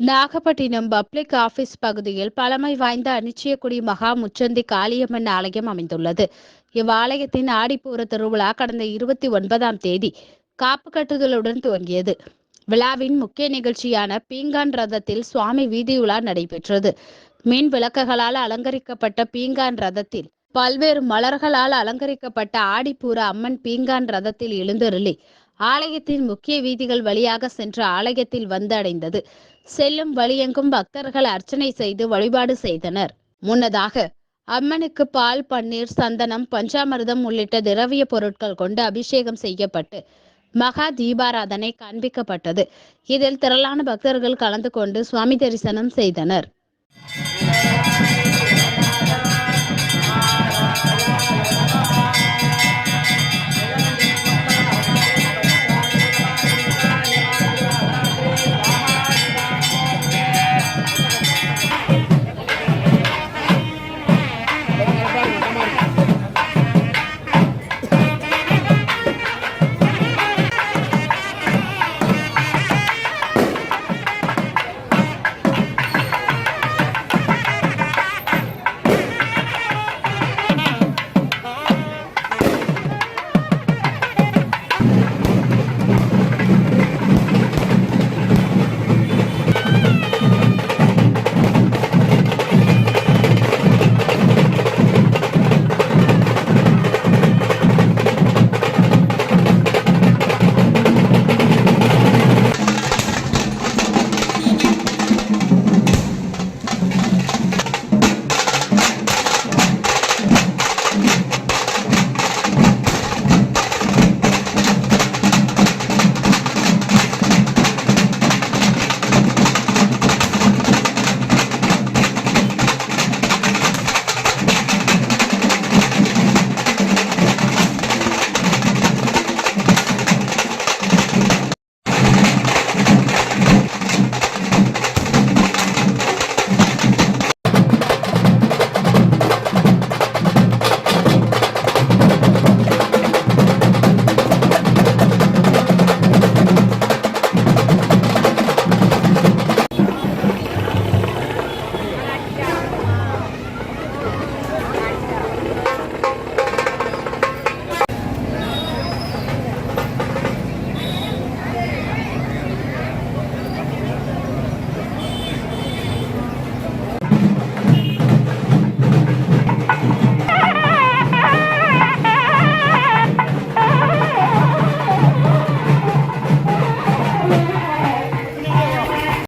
Nagapattinam public office பகுதியில் பழமை வாய்ந்த அனிச்சியக்குடி மகா முச்சந்தி காளியம்மன் ஆலயம் அமைந்துள்ளது. இவ்வாலயத்தின் ஆடிப்பூர திருவிழா கடந்த இருபத்தி ஒன்பதாம் தேதி காப்பு கட்டுதலுடன் துவங்கியது. விழாவின் முக்கிய நிகழ்ச்சியான பீங்கான் ரதத்தில் சுவாமி வீதியுலா நடைபெற்றது. மின் விளக்குகளால் அலங்கரிக்கப்பட்ட பீங்கான் ரதத்தில் பல்வேறு மலர்களால் அலங்கரிக்கப்பட்ட ஆடிப்பூர அம்மன் பீங்கான் ரதத்தில் எழுந்தருளி ஆலயத்தின் முக்கிய வீதிகள் வழியாக சென்று ஆலயத்தில் வந்து அடைந்தது செல்லும் வழியெங்கும் பக்தர்கள் அர்ச்சனை செய்து வழிபாடு செய்தனர். முன்னதாக அம்மனுக்கு பால் பன்னீர் சந்தனம் பஞ்சாமிர்தம் உள்ளிட்ட திரவிய பொருட்கள் கொண்டு அபிஷேகம் செய்யப்பட்டு மகா தீபாராதனை காண்பிக்கப்பட்டது. இதில் திரளான பக்தர்கள் கலந்து கொண்டு சுவாமி தரிசனம் செய்தனர்.